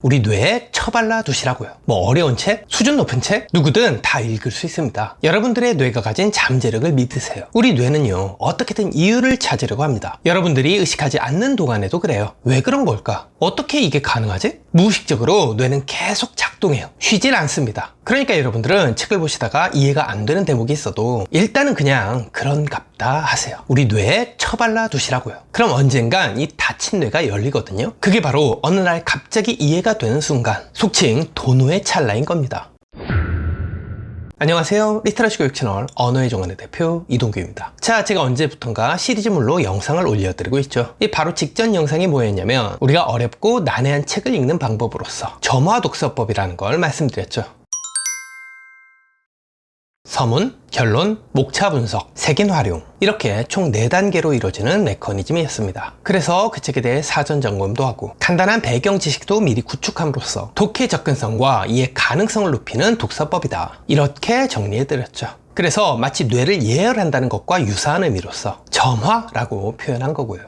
우리 뇌에 처발라 두시라고요. 뭐 어려운 책, 수준 높은 책, 누구든 다 읽을 수 있습니다. 여러분들의 뇌가 가진 잠재력을 믿으세요. 우리 뇌는요, 어떻게든 이유를 찾으려고 합니다. 여러분들이 의식하지 않는 동안에도 그래요. 왜 그런 걸까? 어떻게 이게 가능하지? 무의식적으로 뇌는 계속 작동해요. 쉬질 않습니다. 그러니까 여러분들은 책을 보시다가 이해가 안 되는 대목이 있어도 일단은 그냥 그런갑다 하세요. 우리 뇌에 처발라 두시라고요. 그럼 언젠간 이 닫힌 뇌가 열리거든요. 그게 바로 어느 날 갑자기 이해가 되는 순간, 속칭 도노의 찰나인 겁니다. 안녕하세요. 리터러시 교육 채널 언어의 정원의 대표 이동규입니다. 자, 제가 언제부턴가 시리즈물로 영상을 올려드리고 있죠. 이 바로 직전 영상이 뭐였냐면 우리가 어렵고 난해한 책을 읽는 방법으로서 점화 독서법이라는 걸 말씀드렸죠. 서문, 결론, 목차 분석, 색인 활용 이렇게 총 4단계로 이루어지는 메커니즘이었습니다. 그래서 그 책에 대해 사전 점검도 하고 간단한 배경 지식도 미리 구축함으로써 독해 접근성과 이해 가능성을 높이는 독서법이다. 이렇게 정리해드렸죠. 그래서 마치 뇌를 예열한다는 것과 유사한 의미로서 점화라고 표현한 거고요.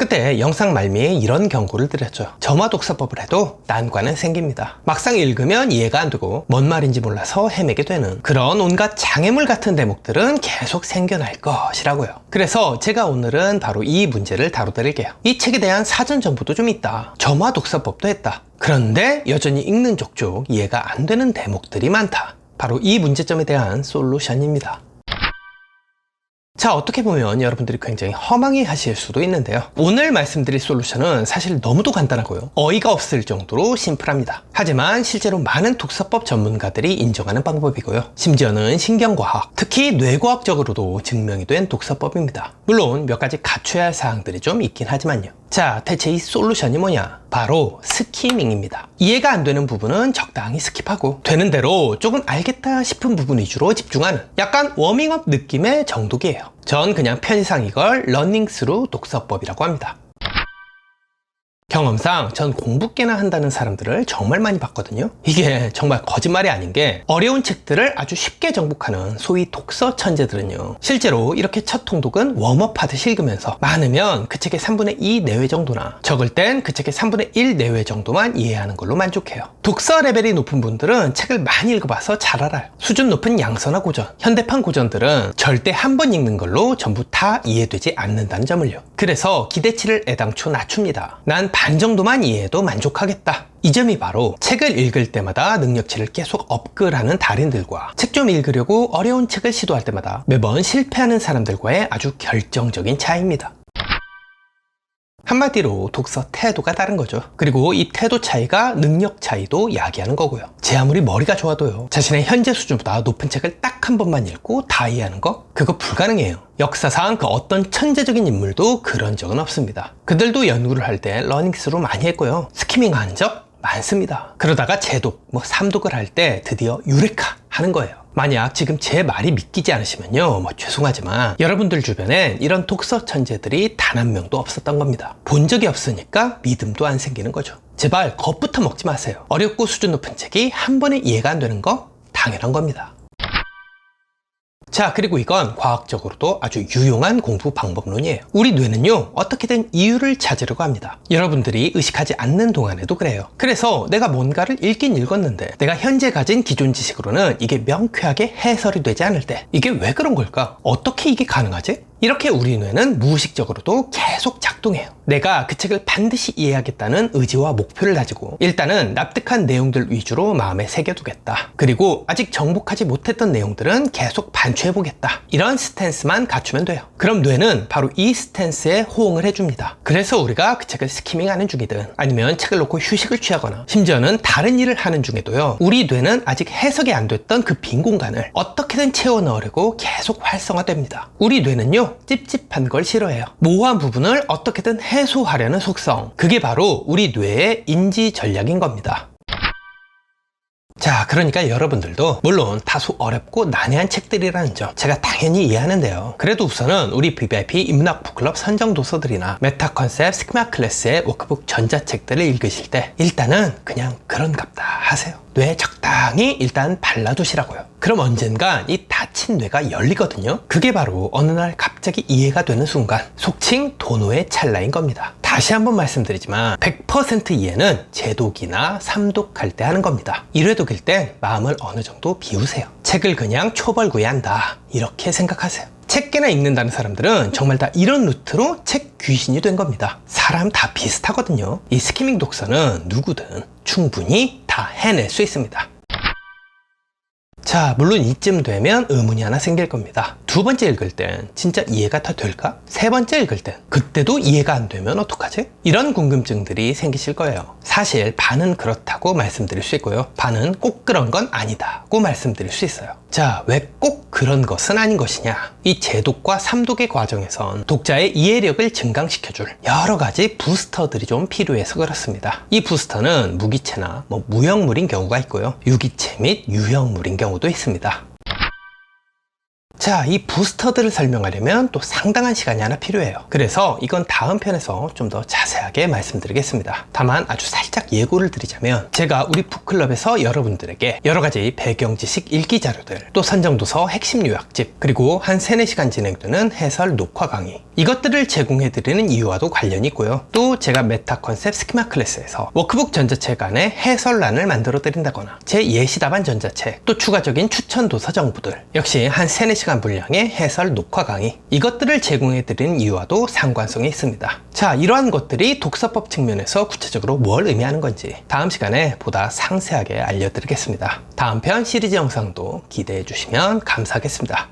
그때 영상 말미에 이런 경고를 드렸죠. 점화 독서법을 해도 난관은 생깁니다. 막상 읽으면 이해가 안 되고 뭔 말인지 몰라서 헤매게 되는 그런 온갖 장애물 같은 대목들은 계속 생겨날 것이라고요. 그래서 제가 오늘은 바로 이 문제를 다뤄드릴게요. 이 책에 대한 사전 정보도 좀 있다. 점화 독서법도 했다. 그런데 여전히 읽는 족족 이해가 안 되는 대목들이 많다. 바로 이 문제점에 대한 솔루션입니다. 자, 어떻게 보면 여러분들이 굉장히 허망해 하실 수도 있는데요. 오늘 말씀드릴 솔루션은 사실 너무도 간단하고요. 어이가 없을 정도로 심플합니다. 하지만 실제로 많은 독서법 전문가들이 인정하는 방법이고요. 심지어는 신경과학, 특히 뇌과학적으로도 증명이 된 독서법입니다. 물론 몇 가지 갖춰야 할 사항들이 좀 있긴 하지만요. 자, 대체 이 솔루션이 뭐냐? 바로 스키밍입니다. 이해가 안 되는 부분은 적당히 스킵하고 되는 대로 조금 알겠다 싶은 부분 위주로 집중하는 약간 워밍업 느낌의 정독이에요. 전 그냥 편의상 이걸 러닝스루 독서법이라고 합니다. 경험상 전 공부 꽤나 한다는 사람들을 정말 많이 봤거든요. 이게 정말 거짓말이 아닌 게 어려운 책들을 아주 쉽게 정복하는 소위 독서 천재들은요. 실제로 이렇게 첫 통독은 웜업 하듯이 읽으면서 많으면 그 책의 3분의 2 내외 정도나 적을 땐 그 책의 3분의 1 내외 정도만 이해하는 걸로 만족해요. 독서 레벨이 높은 분들은 책을 많이 읽어봐서 잘 알아요. 수준 높은 양서나 고전, 현대판 고전들은 절대 한 번 읽는 걸로 전부 다 이해되지 않는다는 점을요. 그래서 기대치를 애당초 낮춥니다. 난반 정도만 이해해도 만족하겠다. 이 점이 바로 책을 읽을 때마다 능력치를 계속 업글하는 달인들과 책 좀 읽으려고 어려운 책을 시도할 때마다 매번 실패하는 사람들과의 아주 결정적인 차이입니다. 한마디로 독서 태도가 다른 거죠. 그리고 이 태도 차이가 능력 차이도 야기하는 거고요. 제 아무리 머리가 좋아도요. 자신의 현재 수준보다 높은 책을 딱 한 번만 읽고 다 이해하는 거? 그거 불가능해요. 역사상 그 어떤 천재적인 인물도 그런 적은 없습니다. 그들도 연구를 할 때 러닝스로 많이 했고요. 스키밍 한 적 많습니다. 그러다가 제독, 뭐 삼독을 할 때 드디어 유레카 하는 거예요. 만약 지금 제 말이 믿기지 않으시면요, 뭐 죄송하지만 여러분들 주변엔 이런 독서 천재들이 단 한 명도 없었던 겁니다. 본 적이 없으니까 믿음도 안 생기는 거죠. 제발 겁부터 먹지 마세요. 어렵고 수준 높은 책이 한 번에 이해가 안 되는 거 당연한 겁니다. 자, 그리고 이건 과학적으로도 아주 유용한 공부 방법론이에요. 우리 뇌는요, 어떻게든 이유를 찾으려고 합니다. 여러분들이 의식하지 않는 동안에도 그래요. 그래서 내가 뭔가를 읽긴 읽었는데, 내가 현재 가진 기존 지식으로는 이게 명쾌하게 해설이 되지 않을 때, 이게 왜 그런 걸까? 어떻게 이게 가능하지? 이렇게 우리 뇌는 무의식적으로도 계속 작동해요. 내가 그 책을 반드시 이해하겠다는 의지와 목표를 가지고 일단은 납득한 내용들 위주로 마음에 새겨두겠다. 그리고 아직 정복하지 못했던 내용들은 계속 반추해보겠다. 이런 스탠스만 갖추면 돼요. 그럼 뇌는 바로 이 스탠스에 호응을 해줍니다. 그래서 우리가 그 책을 스키밍하는 중이든 아니면 책을 놓고 휴식을 취하거나 심지어는 다른 일을 하는 중에도요. 우리 뇌는 아직 해석이 안 됐던 그 빈 공간을 어떻게든 채워 넣으려고 계속 활성화됩니다. 우리 뇌는요. 찝찝한 걸 싫어해요. 모호한 부분을 어떻게든 해소하려는 속성. 그게 바로 우리 뇌의 인지 전략인 겁니다. 자, 그러니까 여러분들도 물론 다소 어렵고 난해한 책들이라는 점 제가 당연히 이해하는데요. 그래도 우선은 우리 VVIP 인문학 북클럽 선정 도서들이나 메타 컨셉 스키마 클래스의 워크북 전자책들을 읽으실 때 일단은 그냥 그런갑다 하세요. 뇌 적당히 일단 발라두시라고요. 그럼 언젠간 이 닫힌 뇌가 열리거든요. 그게 바로 어느 날 갑자기 이해가 되는 순간 속칭 도노의 찰나인 겁니다. 다시 한번 말씀드리지만 100% 이해는 제독이나 삼독할 때 하는 겁니다. 1회독일 땐 마음을 어느 정도 비우세요. 책을 그냥 초벌구이한다 이렇게 생각하세요. 책게나 읽는다는 사람들은 정말 다 이런 루트로 책 귀신이 된 겁니다. 사람 다 비슷하거든요. 이 스키밍 독서는 누구든 충분히 다 해낼 수 있습니다. 자, 물론 이쯤 되면 의문이 하나 생길 겁니다. 두 번째 읽을 땐 진짜 이해가 다 될까? 세 번째 읽을 땐 그때도 이해가 안 되면 어떡하지? 이런 궁금증들이 생기실 거예요. 사실 반은 그렇다고 말씀드릴 수 있고요. 반은 꼭 그런 건 아니다고 말씀드릴 수 있어요. 자, 왜 꼭 그런 것은 아닌 것이냐? 이 제독과 삼독의 과정에선 독자의 이해력을 증강시켜줄 여러 가지 부스터들이 좀 필요해서 그렇습니다. 이 부스터는 무기체나 뭐 무형물인 경우가 있고요. 유기체 및 유형물인 경우도 있습니다. 자, 이 부스터들을 설명하려면 또 상당한 시간이 하나 필요해요. 그래서 이건 다음 편에서 좀 더 자세하게 말씀드리겠습니다. 다만 아주 살짝 예고를 드리자면 제가 우리 북클럽에서 여러분들에게 여러 가지 배경 지식 읽기 자료들, 또 선정도서 핵심 요약집, 그리고 한 3, 4시간 진행되는 해설 녹화 강의 이것들을 제공해 드리는 이유와도 관련이 있고요. 또 제가 메타 컨셉 스키마 클래스에서 워크북 전자책 안에 해설란을 만들어 드린다거나 제 예시 답안 전자책, 또 추가적인 추천 도서 정보들 역시 한 3, 4시간 분량의 해설 녹화 강의 이것들을 제공해 드리는 이유와도 상관성이 있습니다. 자, 이러한 것들이 독서법 측면에서 구체적으로 뭘 의미하는 건지 다음 시간에 보다 상세하게 알려드리겠습니다. 다음 편 시리즈 영상도 기대해 주시면 감사하겠습니다.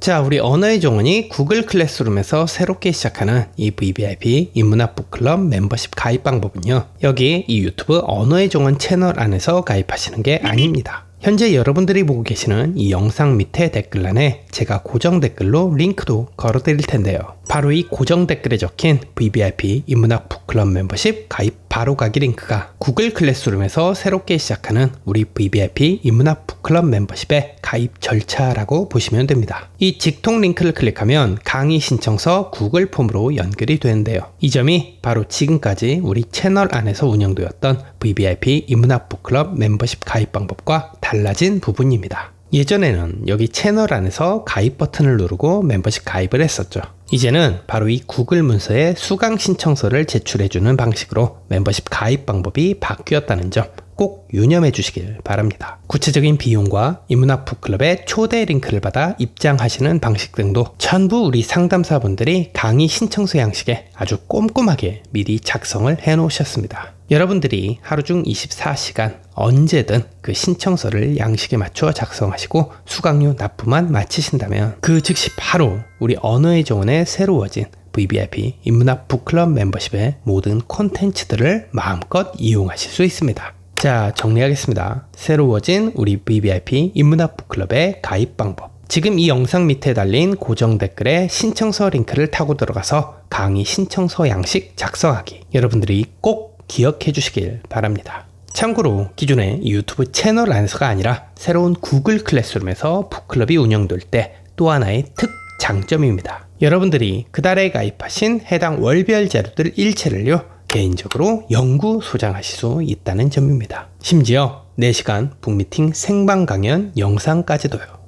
자, 우리 언어의 정원이 구글 클래스룸에서 새롭게 시작하는 이 VVIP 인문학 북클럽 멤버십 가입 방법은요. 여기 이 유튜브 언어의 정원 채널 안에서 가입하시는 게 아닙니다. 현재 여러분들이 보고 계시는 이 영상 밑에 댓글란에 제가 고정 댓글로 링크도 걸어 드릴 텐데요. 바로 이 고정 댓글에 적힌 VVIP 인문학 북클럽 멤버십 가입 바로 가기 링크가 구글 클래스룸에서 새롭게 시작하는 우리 VVIP 인문학 북클럽 멤버십의 가입 절차라고 보시면 됩니다. 이 직통 링크를 클릭하면 강의 신청서 구글 폼으로 연결이 되는데요. 이 점이 바로 지금까지 우리 채널 안에서 운영되었던 VVIP 인문학 북클럽 멤버십 가입 방법과 달라진 부분입니다. 예전에는 여기 채널 안에서 가입 버튼을 누르고 멤버십 가입을 했었죠. 이제는 바로 이 구글 문서에 수강 신청서를 제출해주는 방식으로 멤버십 가입 방법이 바뀌었다는 점 꼭 유념해 주시길 바랍니다. 구체적인 비용과 인문학 북클럽의 초대 링크를 받아 입장하시는 방식 등도 전부 우리 상담사분들이 강의 신청서 양식에 아주 꼼꼼하게 미리 작성을 해 놓으셨습니다. 여러분들이 하루 중 24시간 언제든 그 신청서를 양식에 맞춰 작성하시고 수강료 납부만 마치신다면 그 즉시 바로 우리 언어의 정원에 새로워진 VVIP 인문학 북클럽 멤버십의 모든 콘텐츠들을 마음껏 이용하실 수 있습니다. 자, 정리하겠습니다. 새로워진 우리 VVIP 인문학 북클럽의 가입 방법. 지금 이 영상 밑에 달린 고정 댓글에 신청서 링크를 타고 들어가서 강의 신청서 양식 작성하기. 여러분들이 꼭 기억해 주시길 바랍니다. 참고로 기존의 유튜브 채널 안에서가 아니라 새로운 구글 클래스룸에서 북클럽이 운영될 때 또 하나의 특 장점입니다. 여러분들이 그달에 가입하신 해당 월별 자료들 일체를요 개인적으로 영구 소장하실 수 있다는 점입니다. 심지어 4시간 북미팅 생방 강연 영상까지도요.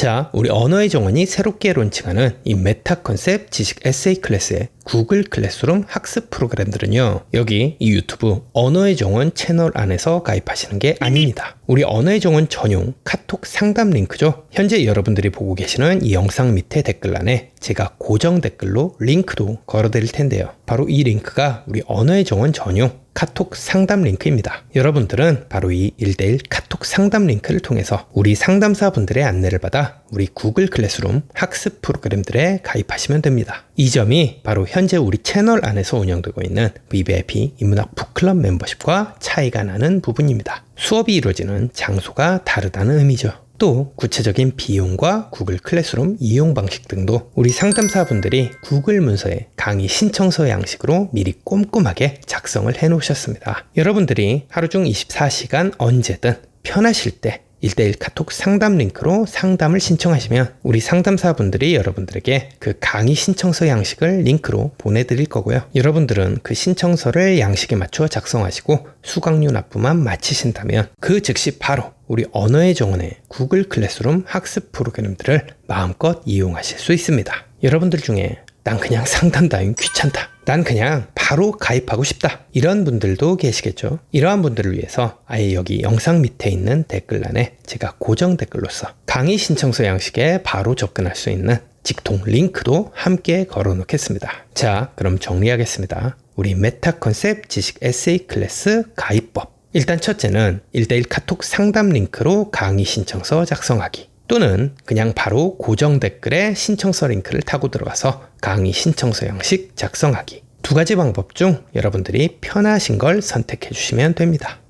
자, 우리 언어의 정원이 새롭게 론칭하는 이 메타 컨셉 지식 에세이 클래스의 구글 클래스룸 학습 프로그램들은요, 여기 이 유튜브 언어의 정원 채널 안에서 가입하시는 게 아닙니다. 우리 언어의 정원 전용 카톡 상담 링크죠. 현재 여러분들이 보고 계시는 이 영상 밑에 댓글란에 제가 고정 댓글로 링크도 걸어 드릴 텐데요. 바로 이 링크가 우리 언어의 정원 전용 카톡 상담 링크입니다. 여러분들은 바로 이 1대1 카톡 상담 링크를 통해서 우리 상담사분들의 안내를 받아 우리 구글 클래스룸 학습 프로그램들에 가입하시면 됩니다. 이 점이 바로 현재 우리 채널 안에서 운영되고 있는 VVIP 인문학 북클럽 멤버십과 차이가 나는 부분입니다. 수업이 이루어지는 장소가 다르다는 의미죠. 또 구체적인 비용과 구글 클래스룸 이용 방식 등도 우리 상담사분들이 구글 문서에 강의 신청서 양식으로 미리 꼼꼼하게 작성을 해 놓으셨습니다. 여러분들이 하루 중 24시간 언제든 편하실 때 1대1 카톡 상담 링크로 상담을 신청하시면 우리 상담사분들이 여러분들에게 그 강의 신청서 양식을 링크로 보내드릴 거고요. 여러분들은 그 신청서를 양식에 맞춰 작성하시고 수강료 납부만 마치신다면 그 즉시 바로 우리 언어의 정원의 구글 클래스룸 학습 프로그램들을 마음껏 이용하실 수 있습니다. 여러분들 중에 난 그냥 상담 따윈 귀찮다. 난 그냥 바로 가입하고 싶다. 이런 분들도 계시겠죠. 이러한 분들을 위해서 아예 여기 영상 밑에 있는 댓글란에 제가 고정 댓글로서 강의 신청서 양식에 바로 접근할 수 있는 직통 링크도 함께 걸어 놓겠습니다. 자, 그럼 정리하겠습니다. 우리 메타 컨셉 지식 에세이 클래스 가입법. 일단 첫째는 1대1 카톡 상담 링크로 강의 신청서 작성하기. 또는 그냥 바로 고정 댓글에 신청서 링크를 타고 들어가서 강의 신청서 형식 작성하기. 두 가지 방법 중 여러분들이 편하신 걸 선택해 주시면 됩니다.